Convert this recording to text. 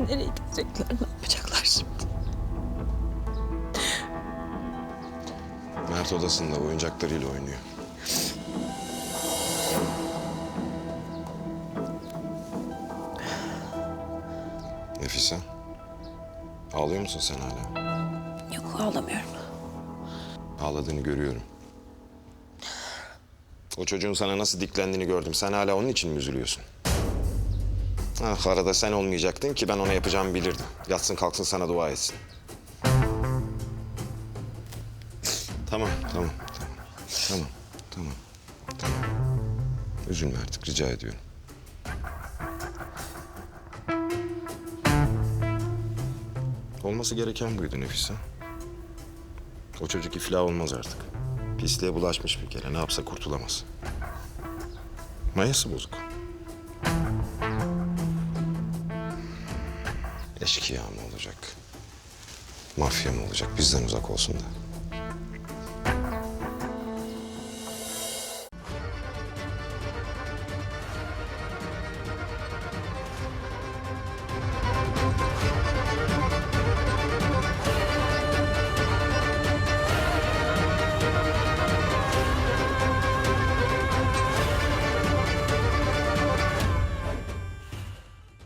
Nereye gidecekler? Ne yapacaklar şimdi? Mert odasında oyuncaklarıyla oynuyor. Nefise, ağlıyor musun sen hala? Yok ağlamıyorum. Ağladığını görüyorum. O çocuğun sana nasıl diklendiğini gördüm. Sen hala onun için mi üzülüyorsun? Ah, arada sen olmayacaktın ki ben ona yapacağımı bilirdim. Yatsın kalksın sana dua etsin. Tamam, tamam, tamam. Tamam, tamam, tamam. Üzülme artık, rica ediyorum. Olması gereken buydu Nefise. O çocuk iflah olmaz artık. Pisliğe bulaşmış bir kere. Ne yapsa kurtulamaz. Mayası bozuk. Eşkıya mı olacak? Mafya mı olacak? Bizden uzak olsun da.